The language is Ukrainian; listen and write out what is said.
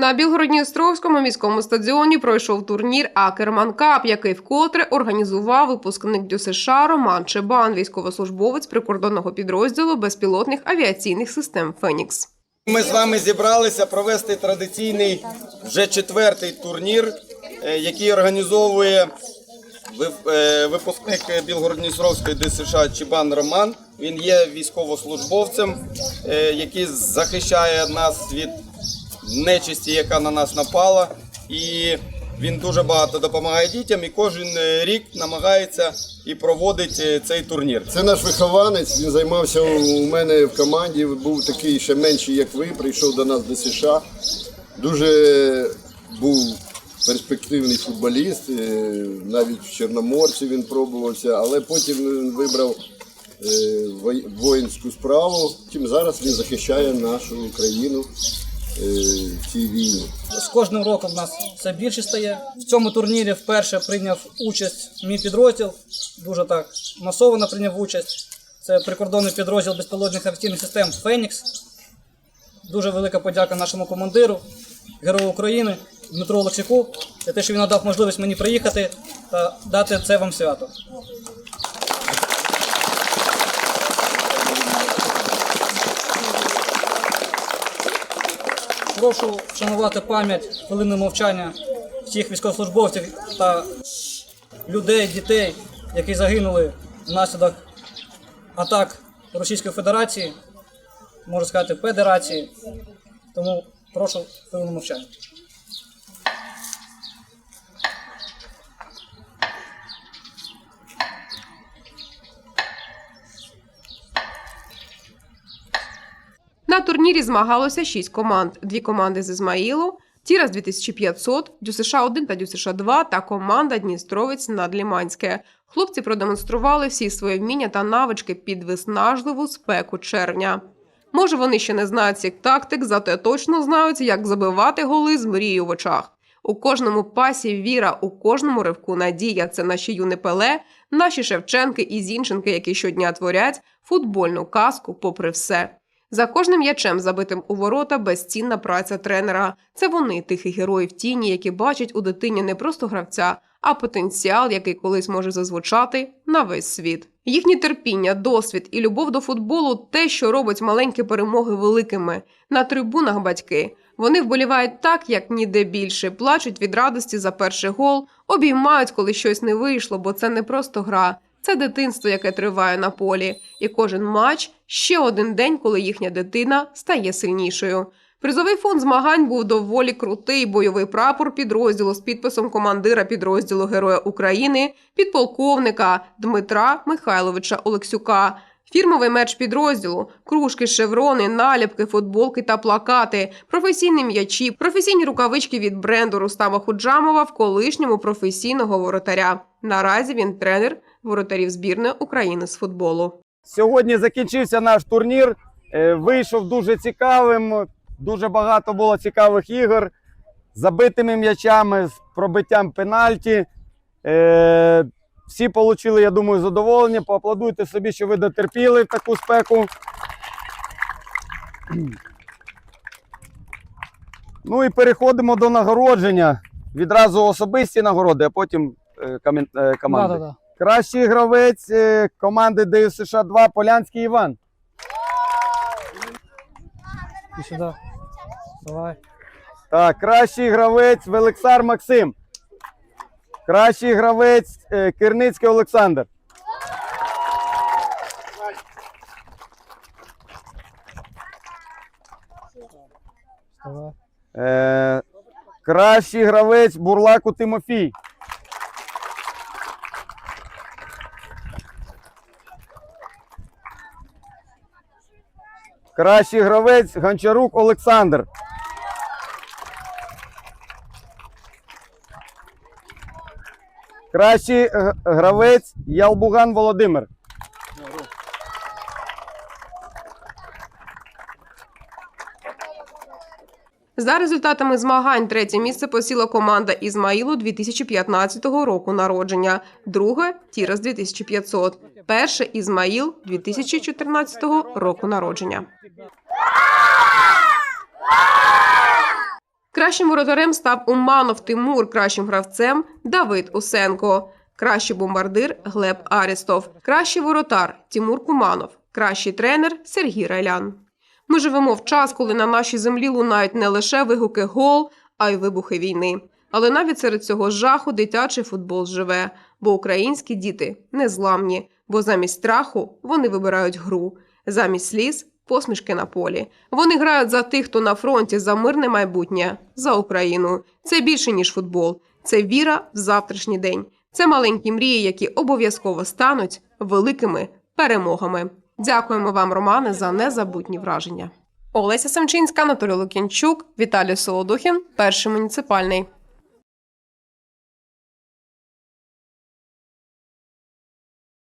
На Білгородністровському міському стадіоні пройшов турнір Акерман Кап, який вкотре організував випускник ДЮСШ Роман Чебан, військовослужбовець прикордонного підрозділу безпілотних авіаційних систем Фенікс. Ми з вами зібралися провести традиційний вже четвертий турнір, е, який організовує е, випускник Білгородністровської ДСШ Чібан Роман. Він є військовослужбовцем, е, який захищає нас від нечисті, яка на нас напала. І він дуже багато допомагає дітям і кожен е, рік намагається і проводить е, цей турнір. Це наш вихованець. Він займався у мене в команді. Був такий ще менший, як ви. Прийшов до нас до США. Дуже був перспективний футболіст. е, Навіть в Чорноморці він пробувався, але потім він вибрав воїнську справу. Тим зараз він захищає нашу країну в цій війні. З кожним роком нас все більше стає. В цьому турнірі вперше прийняв участь мій підрозділ. Дуже так масово прийняв участь. Це прикордонний підрозділ безпілотних авіаційних систем Фенікс. Дуже велика подяка нашому командиру, герою України Дмитру Олексіку за те, що він надав можливість мені приїхати та дати це вам свято. Прошу вшанувати пам'ять хвилини мовчання всіх військовослужбовців та людей, дітей, які загинули внаслідок атак Російської Федерації, можу сказати, Федерації. Тому прошу хвилину мовчання. На турнірі змагалося шість команд: дві команди з Ізмаїлу, Тірас 2500, ДЮСШ 1 та ДЮСШ 2 та команда Дністровець Надліманське. Хлопці продемонстрували всі свої вміння та навички під виснажливу спеку червня. Може, вони ще не знають цих тактик, зате точно знають, як забивати голи з мрією в очах. У кожному пасі віра, у кожному ривку надія. Це наші юні пеле, наші Шевченки і Зінченки, які щодня творять футбольну казку попри все. За кожним м'ячем, забитим у ворота, безцінна праця тренера. Це вони, тихі герої в тіні, які бачать у дитині не просто гравця, а потенціал, який колись може зазвучати на весь світ. Їхнє терпіння, досвід і любов до футболу те, що робить маленькі перемоги великими. На трибунах батьки. Вони вболівають так, як ніде більше, плачуть від радості за перший гол, обіймають, коли щось не вийшло, бо це не просто гра. Це дитинство, яке триває на полі, і кожен матч ще один день, коли їхня дитина стає сильнішою. Призовий фонд змагань був доволі крутий бойовий прапор підрозділу з підписом командира підрозділу Героя України, підполковника Дмитра Михайловича Олексюка. Фірмовий мерч підрозділу, кружки, шеврони, наліпки, футболки та плакати, професійні м'ячі, професійні рукавички від бренду Рустама Худжамова в колишньому професійного воротаря. Наразі він тренер воротарів збірної України з футболу. Сьогодні закінчився наш турнір. е, Вийшов дуже цікавим. Дуже багато було цікавих ігор з забитими м'ячами, з пробиттям пенальті. Е, Всі отримали, я думаю, задоволення. Поаплодуйте собі, що ви дотерпіли в таку спеку. Ну і переходимо до нагородження. Відразу особисті нагороди, а потім е, камен- е, команди. Кращий гравець е, команди ДЮСШ США 2 Полянський Іван. І сюди. Давай. Так, кращий гравець Великсар Максим. Кращий гравець е, Кирницький Олександр. Давай. Е, кращий гравець Бурлаку Тимофій. Кращий гравець Гончарук Олександр. Кращий е, гравець Ялбуган Володимир. За результатами змагань третє місце посіла команда Ізмаїлу 2015 року народження, друге Тірас 2500, перше Ізмаїл 2014 року народження. Кращим воротарем став Уманов Тимур, кращим гравцем Давид Усенко, кращий бомбардир Глеб Арістов, кращий воротар Тимур Куманов, кращий тренер Сергій Райлян. Ми живемо в час, коли на нашій землі лунають не лише вигуки гол, а й вибухи війни. Але навіть серед цього жаху дитячий футбол живе, бо українські діти незламні, бо замість страху вони вибирають гру, замість сліз посмішки на полі. Вони грають за тих, хто на фронті за мирне майбутнє, за Україну. Це більше ніж футбол, це віра в завтрашній день. Це маленькі мрії, які обов'язково стануть великими перемогами. Дякуємо вам, Романе, за незабутні враження. Олеся Семчинська, Анатолій Лукінчук, Віталій Солодухін, перший муніципальний.